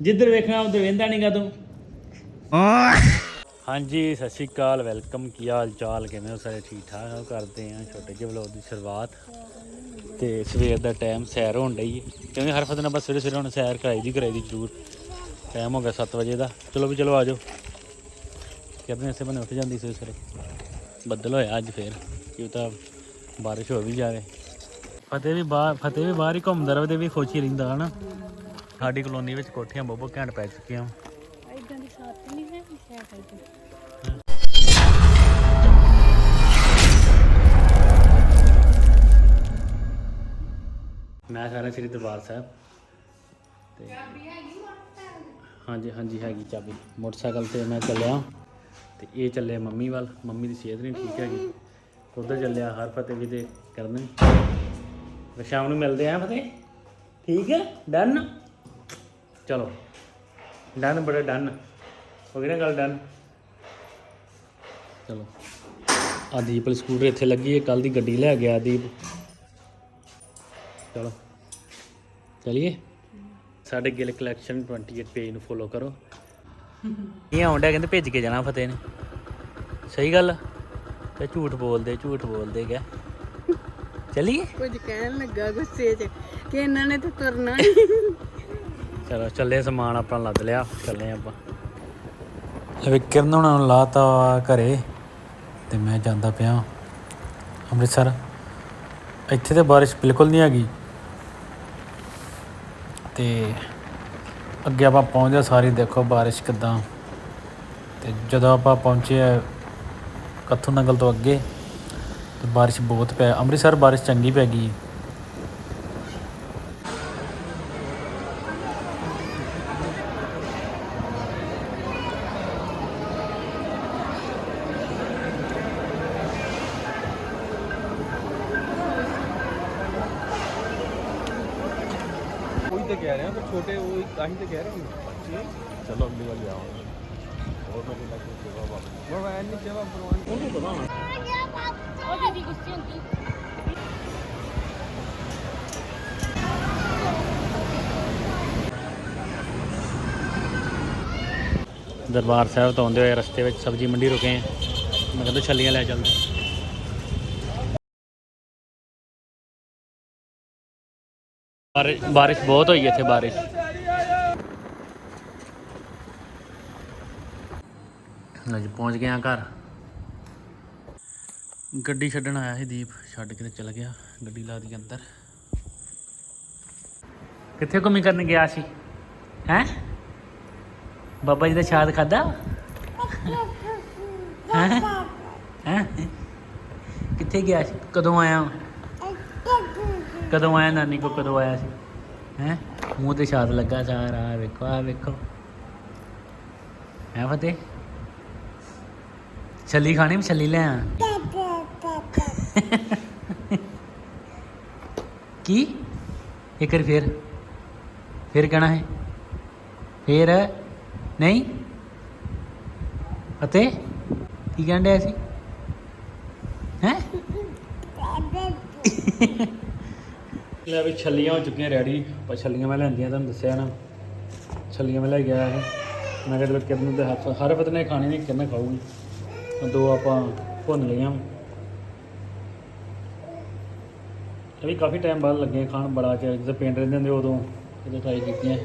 ਜਿੱਧਰ ਵੇਖਣਾ ਉਧਰ ਵੇਂਦਾ ਨਹੀਂਗਾ ਤੂੰ। ਹਾਂਜੀ ਸਤਿ ਸ਼੍ਰੀ ਅਕਾਲ ਵੈਲਕਮ। ਕੀ ਹਾਲ ਚਾਲ? ਕਿਵੇਂ ਹੋ ਸਾਰੇ? ਠੀਕ ਠਾਕ ਹੋ? ਕਰਦੇ ਆ ਛੋਟੇ ਜਿਹੇ ਵਲੋਗ ਦੀ ਸ਼ੁਰੂਆਤ। ਤੇ ਸਵੇਰ ਦਾ ਟਾਈਮ ਸੈਰ ਹੋਣ ਡਈ ਹੈ ਕਿਉਂਕਿ ਹਰ ਫਤਨ ਆਪਾਂ ਸਵੇਰੇ ਸਵੇਰੇ ਹੁਣ ਸੈਰ ਕਰਾਈ ਦੀ ਕਰਾਈ ਦੀ ਜ਼ਰੂਰ। ਟਾਈਮ ਹੋ ਗਿਆ 7 ਵਜੇ ਦਾ। ਚਲੋ ਵੀ ਚਲੋ ਆਜੋ ਕਹਿੰਦੇ ਐਸੇ ਬਣੇ ਉੱਠ ਜਾਂਦੀ ਸਵੇਰੇ ਸਵੇਰੇ ਬੱਦਲ ਹੋਇਆ ਅੱਜ ਫੇਰ ਕੀ ਤਾਂ ਬਾਰਿਸ਼ ਹੋ ਵੀ ਜਾਵੇ। ਫਤਿਹ ਵੀ ਬਾਹਰ ਫਤਿਹ ਵੀ ਬਾਹਰ ਹੀ ਘੁੰਮਦਾ ਰਵੇ ਤੇ ਵੀ ਖੁਸ਼ ਹੀ ਰਹਿੰਦਾ ਹਨਾ? ਸਾਡੀ ਕਲੋਨੀ ਵਿੱਚ ਕੋਠੀਆਂ ਬਹੁਤ ਘੈਂਟ ਪੈ ਚੁੱਕੀਆਂ। ਇਦਾਂ ਦੀ ਸਾਥ ਨਹੀਂ ਹੈ ਸਾਈਕਲ ਤੇ ਮੈਂ ਸਾਰਾ ਸ੍ਰੀ ਦਰਬਾਰ ਸਾਹਿਬ। ਤੇ ਹਾਂਜੀ ਹਾਂਜੀ ਹੈਗੀ ਚਾਬੀ। ਮੋਟਰਸਾਈਕਲ ਤੇ ਮੈਂ ਚੱਲਿਆ। ਤੇ ਇਹ ਚੱਲਿਆ ਮੰਮੀ ਵੱਲ। ਮੰਮੀ ਦੀ ਸਿਹਤ ਨਹੀਂ ਠੀਕ ਹੈਗੀ। ਉਧਰ ਚੱਲਿਆ ਹਰ ਫਤਿਹ ਵੀ ਤੇ ਕਰਨ। ਸ਼ਾਮ ਨੂੰ ਮਿਲਦੇ ਆਂ ਫਤਿਹ। ਠੀਕ ਹੈ? ਡਨ? ਚਲੋ। ਡਨ ਬੜਾ ਡਨ ਹੋ ਗਈ ਨਾ ਗੱਲ ਡਨ ਚਲੋ। ਆ ਦੀਪ ਵਾਲੀ ਸਕੂਟਰ ਇੱਥੇ ਲੱਗੀ ਹੈ ਕੱਲ ਦੀ ਗੱਡੀ ਲੈ ਗਿਆ ਦੀਪ। ਚਲੋ। ਚਲਿਏ। ਸਾਡੇ ਗਿਲ ਕਲੈਕਸ਼ਨ 28 ਪੇਜ ਨੂੰ ਫੋਲੋ ਕਰੋ। ਇਹ ਆਉਂਦਾ, ਕਹਿੰਦੇ ਭੇਜ ਕੇ ਜਾਣਾ ਫਤਿਹ ਨੇ। ਸਹੀ ਗੱਲ ਤੇ ਝੂਠ ਬੋਲਦੇ ਝੂਠ ਬੋਲਦੇ ਗਿਆ ਚਲਿਏ। ਕੁਝ ਕਹਿਣ ਲੱਗਾ ਗੁੱਸੇ 'ਚ ਕਿ ਇਹਨਾਂ ਨੇ ਤਾਂ ਤੁਰਨਾ ਚਲੋ, ਚੱਲੇ ਸਮਾਨ ਆਪਣਾ ਲੱਦ ਲਿਆ, ਚੱਲੇ ਆਪਾਂ। ਲੈ ਵੀ ਕਿਰਨ ਉਹਨਾਂ ਨੂੰ ਲਾਤਾ ਘਰੇ, ਤੇ ਮੈਂ ਜਾਂਦਾ ਪਿਆ ਅੰਮ੍ਰਿਤਸਰ। ਇੱਥੇ ਤੇ ਬਾਰਿਸ਼ ਬਿਲਕੁਲ ਨਹੀਂ ਹੈਗੀ। ਤੇ ਅੱਗੇ ਆਪਾਂ ਪਹੁੰਚਦੇ ਸਾਰੀ ਦੇਖੋ ਬਾਰਿਸ਼ ਕਿਦਾਂ। ਤੇ ਜਦੋਂ ਆਪਾਂ ਪਹੁੰਚੇ ਕੱਥੂ ਨੰਗਲ ਤੋਂ ਅੱਗੇ, ਤੇ ਬਾਰਿਸ਼ ਬਹੁਤ ਪੈ, ਅੰਮ੍ਰਿਤਸਰ ਬਾਰਿਸ਼ ਚੰਗੀ ਪੈ ਗਈ। ਤਾਂ ਕਹਿ ਰਿਹਾ ਕਿ ਛੋਟੇ ਉਹ ਕਾਹੀ ਤੇ ਕਹਿ ਰਿਹਾ ਚਲੋ ਅਗਲੀ ਵਾਰ ਆਵਾਂਗੇ ਹੋਰ ਮੇਰੇ ਨਾਲ ਕੋਈ ਸੇਵਾ ਬਾਬਾ ਉਹ ਐਨ ਨਹੀਂ ਸੇਵਾ ਪ੍ਰਵਾਨ ਉਹਨੂੰ ਪਤਾ ਹੋਣਾ ਉਹ ਦੀਦੀ ਗੁੱਸੇ ਹੁੰਦੀ। ਦਰਬਾਰ ਸਾਹਿਬ ਤੋਂ ਆਉਂਦੇ ਹੋਏ ਰਸਤੇ ਵਿੱਚ ਸਬਜ਼ੀ ਮੰਡੀ ਰੁਕੇ ਹਾਂ। ਮੈਂ ਕਹਿੰਦਾ ਛੱਲੀਆਂ ਲੈ ਚੱਲਦੇ ਬਾਰਿਸ਼ ਬਾਰਿਸ਼ ਬਹੁਤ ਹੋਈ ਇੱਥੇ, ਬਾਰਿਸ਼। ਅੱਜ ਪਹੁੰਚ ਗਏ ਹਾਂ ਘਰ। ਗੱਡੀ ਛੱਡਣ ਆਇਆ ਸੀ ਦੀਪ, ਛੱਡ ਕੇ ਤੇ ਚਲ ਗਿਆ, ਗੱਡੀ ਲਾ ਦੀ ਅੰਦਰ। ਕਿੱਥੇ ਘੁੰਮੀ ਕਰਨ ਗਿਆ ਸੀ? ਹੈਂ? ਬਾਬਾ ਜੀ ਦਾ ਸ਼ਾਦ ਖਾਦਾ ਹੈ? ਹੈ? ਕਿੱਥੇ ਗਿਆ ਸੀ? ਕਦੋਂ ਆਇਆ? ਕਦੋਂ ਆਇਆ ਨਾਨੀ ਕੋ, ਕਦੋਂ ਆਇਆ ਸੀ? ਹੈ? ਮੂੰਹ ਤੇ ਸ਼ਾਦ ਲੱਗਾ ਸਾਰਾ ਆਹ ਵੇਖੋ ਆ ਵੇਖੋ। ਹੈ ਫਤਿਹ? ਛੱਲੀ ਖਾਣੀ ਮੈਂ ਛੱਲੀ ਲੈ ਆ? ਕੀ? ਇੱਕ ਵਾਰ ਫੇਰ। ਫੇਰ ਕਹਿਣਾ ਹੈ। ਫੇਰ? ਨਹੀਂ? ਅਤੇ ਕੀ ਕਹਿੰਦੇ ਸੀ? ਹੈ? ਲੈ ਵੀ ਛੱਲੀਆਂ ਹੋ ਚੁੱਕੀਆਂ ਰੈਡੀ ਪਰ ਛੱਲੀਆਂ ਮੈਂ ਲੈਂਦੀਆਂ, ਤੁਹਾਨੂੰ ਦੱਸਿਆ ਨਾ। ਛੱਲੀਆਂ ਮੈਂ ਲੈ ਗਿਆ ਇਹ ਮੈਂ ਕਿਹਾ ਚਲੋ ਕਿਰਨ ਦੇ ਹੱਥ ਹਰ ਪਤ ਨੇ ਖਾਣੀ ਨਹੀਂ, ਕਿਰਨ ਖਾਊਗੀ। ਦੋ ਆਪਾਂ ਭੁੰਨ ਲਈਆਂ। ਇਹ ਵੀ ਕਾਫੀ ਟਾਈਮ ਬਾਅਦ ਲੱਗੇ ਖਾਣ, ਬੜਾ ਚਿਰ ਜਦੋਂ ਪਿੰਡ ਰਹਿੰਦੇ ਹੁੰਦੇ ਉਦੋਂ ਜਦੋਂ ਟਰਾਈ ਕੀਤੀਆਂ।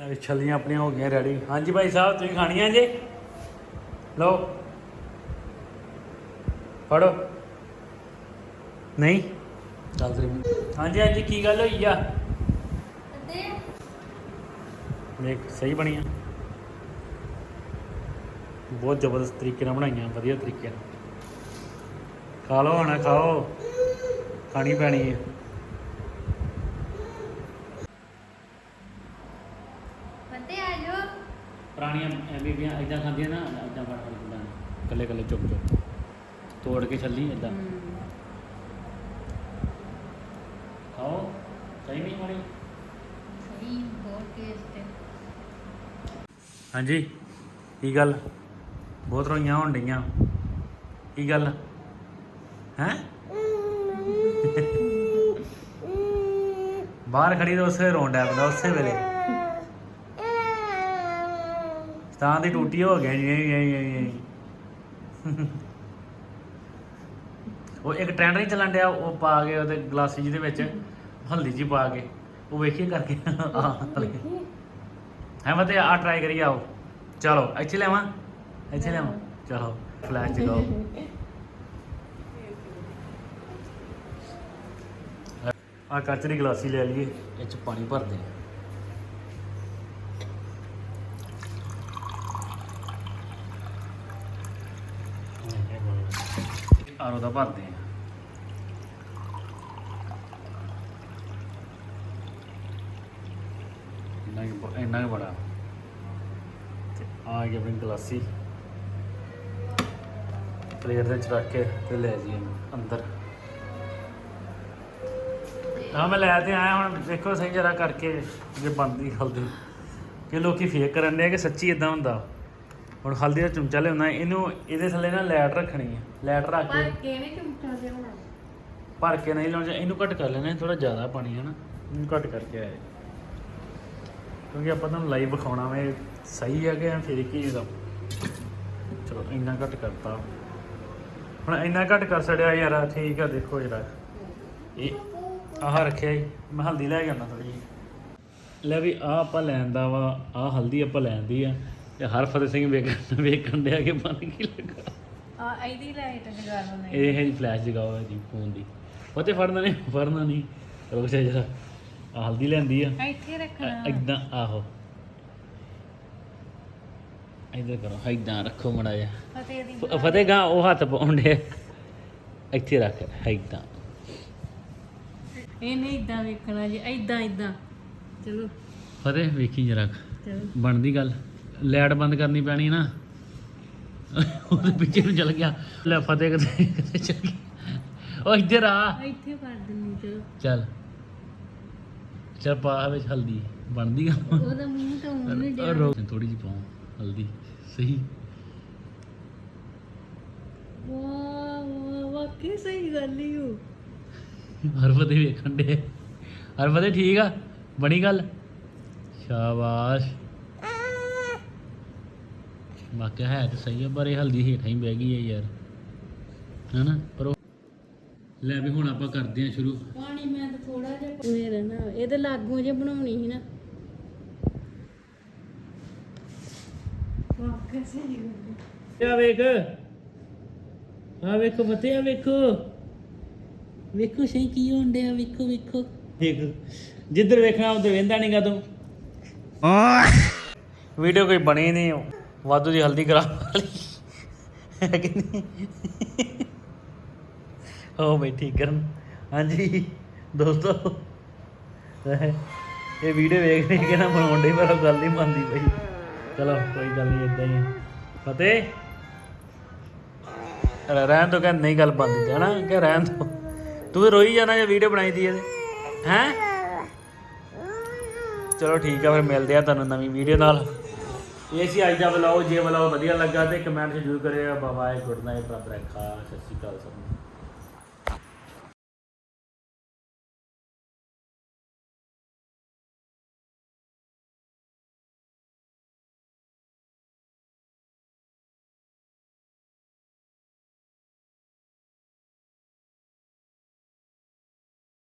ਲੈ ਛੱਲੀਆਂ ਆਪਣੀਆਂ ਹੋ ਗਈਆਂ ਰੈਡੀ ਹਾਂਜੀ ਭਾਈ ਸਾਹਿਬ, ਤੁਸੀਂ ਖਾਣੀਆਂ ਜੇ? ਲਓ। ਫੜੋ। ਨਹੀਂ। ਚੱਲ ਤੇਰੀ ਹਾਂਜੀ ਹਾਂਜੀ ਕੀ ਗੱਲ ਹੋਈ ਆ? ਦੇਖ ਸਹੀ ਬਣੀਆਂ ਬਹੁਤ ਜ਼ਬਰਦਸਤ ਤਰੀਕੇ ਨਾਲ ਬਣਾਈਆਂ ਵਧੀਆ ਤਰੀਕੇ ਨਾਲ। ਖਾ ਲਓ ਹੁਣ ਖਾਓ। ਖਾਣੀ ਪੈਣੀ ਹੈ ਫਤੇ ਆ ਜਾਓ। ਪੁਰਾਣੀਆਂ ਬੀਬੀਆਂ ਇਦਾਂ ਖਾਂਦੀਆਂ ਨਾ ਇਦਾਂ ਫੜ ਫੜ ਕੇ ਕੱਲੇ ਕੱਲੇ ਚੁੱਕ ਚੁੱਕ ਤੋੜ ਕੇ ਛੱਲੀ ਇਦਾਂ ਖਾਓ। ਸਹੀ ਨਹੀਂ ਬਣੀ ਸਹੀ ਬਹੁਤ ਟੇਸਟ ਹੈ। ਹਾਂਜੀ ਕੀ ਗੱਲ? ਬਹੁਤ ਰੋਈਆਂ ਹੋਣ ਡਈਆਂ। ਕੀ ਗੱਲ? ਹੈ? ਬਾਹਰ ਖੜੀ ਤਾਂ ਉਸੇ ਰੋਣ ਡਿਆ ਪੈਂਦਾ ਉਸੇ ਵੇਲੇ। ਤਾਂ ਦੀ ਟੂਟੀ ਹੋ ਜੀ ਉਹ ਇੱਕ ਟ੍ਰੈਂਡ ਨਹੀਂ ਚੱਲਣ ਡਿਆ ਉਹ ਪਾ ਕੇ ਉਹਦੇ ਗਲਾਸੀ ਜਿਹਦੇ ਵਿੱਚ ਹਲਦੀ ਜੀ ਪਾ ਕੇ ਉਹ ਵੇਖੀਏ ਕਰਕੇ। ਆਹ ਹੈ ਮਤੇ ਆ ਟਰਾਈ ਕਰੀ ਆਓ। ਚਲੋ ਇੱਥੇ ਲੈਵਾਂ ਇੱਥੇ ਲੈਵਾਂ ਚਲੋ ਫਲੈਸ਼ ਜਗਾਓ ਆ ਕੱਚ ਦੀ ਗਲਾਸੀ ਲੈ ਲਈਏ। ਇਹ ਚ ਪਾਣੀ ਭਰਦੇ ਹਾਂ ਆਰੋ ਦਾ ਭਰਦੇ ਹਾਂ ਇੰਨਾ ਕੁ ਇੰਨਾ ਕੁ ਬੜਾ। ਤੇ ਆ ਗਈ ਆਪਣੀ ਗਲਾਸੀ। ਪਲੇਟ ਦੇ ਵਿੱਚ ਰੱਖ ਕੇ ਤੇ ਲੈ ਜੀ ਅੰਦਰ। ਹਾਂ, ਮੈਂ ਲੈ ਤੇ ਆਇਆ ਹੁਣ। ਦੇਖੋ ਸਹੀ ਜਰਾ ਕਰਕੇ ਜੇ ਬਣਦੀ ਹਲਦੀ ਕਿ ਲੋਕੀ ਫੇਕ ਕਰਨ ਦੇ ਕਿ ਸੱਚੀ ਇਦਾਂ ਹੁੰਦਾ। ਹੁਣ ਹਲਦੀ ਦਾ ਚਮਚਾ ਲਿਆਉਣਾ ਇਹਨੂੰ ਇਹਦੇ ਥੱਲੇ ਨਾ ਲੈਟ ਰੱਖਣੀ ਹੈ ਲੈਟ ਰੱਖ ਕੇ। ਕਿਹਨੇ ਚਮਚਾ ਦੇ ਹੋਣਾ ਭਰ ਕੇ ਨਹੀਂ ਲਾਉਣਾ ਇਹਨੂੰ ਘੱਟ ਕਰ ਲੈਣਾ ਥੋੜਾ ਜ਼ਿਆਦਾ ਪਾਣੀ ਹੈ ਨਾ ਇਹਨੂੰ ਘੱਟ ਕਰਕੇ ਆਏ ਕਿਉਂਕਿ ਆਪਾਂ ਤੁਹਾਨੂੰ ਲਾਈਵ ਵਿਖਾਉਣਾ ਵੇ ਸਹੀ ਹੈ ਕਿ ਫਿਰ ਕੀ ਇਹਦਾ ਚਲੋ ਇੰਨਾ ਘੱਟ ਕਰਤਾ। ਹੁਣ ਇੰਨਾ ਘੱਟ ਕਰ ਛੜਿਆ ਯਾਰ ਠੀਕ ਆ ਦੇਖੋ ਜਰਾ ਇਹ ਆਹ ਰੱਖਿਆ ਜੀ ਮੈਂ ਹਲਦੀ ਲੈ ਕੇ ਆਉਣਾ ਥੋੜੀ ਜਿਹੀ। ਲੈ ਵੀ ਆ ਆਪਾਂ ਲੈਣ ਦਾ ਵਾ ਆ ਹਲਦੀ ਆਪਾਂ ਲੈਣ ਦੀ ਆ। ਤੇ ਹਰ ਫਤਿਹ ਸਿੰਘ ਵੇਖਣ ਵੇਖਣ ਡਿਆ ਕਿ ਬਣ ਕੀ ਲੱਗਾ। ਆ ਇਹਦੀ ਲਾਈਟ ਜਗਾ ਲਓ ਇਹ ਹੈ ਜੀ ਫਲੈਸ਼ ਜਗਾਓ ਜੀ ਫੋਨ ਦੀ। ਉਹਤੇ ਫੜਨਾ ਨਹੀਂ ਫੜਨਾ ਨਹੀਂ। ਰੁਕ ਜਾ ਜਰਾ। ਹਲਦੀ ਲੈਂਦੀ ਆ। ਇੱਥੇ ਰੱਖਣਾ। ਇਦਾਂ ਆਹੋ। ਇਧਰ ਕਰੋ ਇਦਾਂ ਰੱਖੋ ਮੜਾ ਜਾ ਫਤਿਹ ਦੀ ਫਤਿਹ ਗਾ ਉਹ ਹੱਥ ਪਾਉਂਦੇ ਇੱਥੇ ਰੱਖ ਇਦਾਂ ਇਹਨੇ ਇਦਾਂ ਵੇਖਣਾ ਜੀ ਇਦਾਂ ਇਦਾਂ ਚਲੋ। ਫਤਿਹ ਵੇਖੀ ਜਰਾ। ਬਣਦੀ ਗੱਲ। ਲਾਈਟ ਬੰਦ ਕਰਨੀ ਪੈਣੀ ਨਾ। ਉਹਦੇ ਪਿੱਛੇ ਨੂੰ ਚਲ ਗਿਆ। ਲੈ ਫਤਿਹ ਕਿਤੇ ਕਿਤੇ ਚਲ ਗਿਆ। ਉਹ ਇੱਧਰ ਆ। ਇੱਥੇ ਕਰ ਦਿੰਨੀ ਚਲੋ ਚੱਲ। ਚੱਲ ਪਾ ਵਿੱਚ ਹਲਦੀ। ਬਣਦੀ ਗੱਲ ਉਹਦਾ ਮੂੰਹ ਤਾਂ ਉਹਨੇ ਡਿਆ। ਥੋੜੀ ਜਿਹੀ ਪਾਉ। ਹਲਦੀ। ਸਹੀ। ਵਾਹ ਵਾਹ ਵਾਕਈ ਸਹੀ ਗੱਲ ਹੀ ਹੋ ਹਰਫਤੇ ਵੇਖਣ ਦੇ ਹਰਫਤੇ ਠੀਕ ਆ? ਬਣੀ ਗੱਲ? ਸ਼ਾਬਾਸ਼। ਵਾਕਿਆ ਹੈ ਤੇ ਸਹੀ ਆ ਪਰ ਇਹ ਹਲਦੀ ਹੇਠਾਂ ਹੀ ਬਹਿ ਗਈ ਹੈ ਯਾਰ। ਹੈਨਾ? ਪਰ ਉਹ ਲੈ ਵੀ ਹੁਣ ਆਪਾਂ ਕਰਦੇ ਹਾਂ ਸ਼ੁਰੂ। ਪਾਣੀ ਮੈਂ ਤਾਂ ਥੋੜਾ ਜਿਹਾ ਮੇਰਾ ਨਾ ਇਹਦੇ ਲਾਗੂ ਜੇ ਬਣਾਉਣੀ ਸੀ ਨਾ। ਵਾਕਈ ਸਹੀ ਗੱਲ ਆ ਵੇਖ। ਆ ਵੇਖੋ ਫਤਿਹ ਆ ਵੇਖੋ। ਵੇਖੋ ਸਹੀ ਕੀ ਹੋਣ ਡਿਆ ਵੇਖੋ ਵੇਖੋ। ਦੇਖ। ਜਿੱਧਰ ਵੇਖਣਾ ਉਧਰ ਵੇਂਦਾ ਨਹੀਂਗਾ ਤੂੰ। ਵੀਡੀਓ ਕੋਈ ਬਣੀ ਨਹੀਂ ਵਾਧੂ ਦੀ ਹਲਦੀ ਕਰਾ ਲਈ ਹੈ ਕਿ ਨਹੀਂ? ਹੋ ਬਈ ਠੀਕ ਕਰਨ। ਹਾਂਜੀ, ਦੋਸਤੋ ਇਹ ਵੀਡੀਓ ਵੇਖ ਕੇ ਕਿ ਨਾ ਬਣਾਉਣ ਪਰ ਉਹ ਗੱਲ ਨਹੀਂ ਮੰਨਦੀ ਪਈ। ਚਲੋ, ਕੋਈ ਗੱਲ ਨਹੀਂ ਇਦਾਂ ਹੀ ਫਤਿਹ? ਰਹਿਣ ਤੋਂ ਕਹਿੰਦੇ ਨਹੀਂ ਗੱਲ ਬੰਦ ਜਾਣਾ ਕਿ ਰਹਿਣ ਤੋਂ ਤੂੰ ਰੋਈ ਜਾਣਾ ਜੇ ਵੀਡੀਓ ਬਣਾਈ ਦੀ ਇਹਦੇ ਹੈ? ਚਲੋ ਠੀਕ ਆ, ਫਿਰ ਮਿਲਦੇ ਆ ਤੁਹਾਨੂੰ ਨਵੀਂ ਵੀਡੀਓ ਨਾਲ। ਇਹ ਸੀ ਅੱਜ ਦਾ ਵਲੌਗ ਜੇ ਵਲੌਗ ਵਧੀਆ ਲੱਗਾ ਤੇ ਕਮੈਂਟ 'ਚ ਜ਼ਰੂਰ ਕਰਿਓ। ਬਾਏ ਗੁੱਡ ਨਾਈਟ ਰੱਬ ਰੱਖਾ ਸਤਿ ਸ਼੍ਰੀ ਅਕਾਲ ਸਭ ਨੂੰ।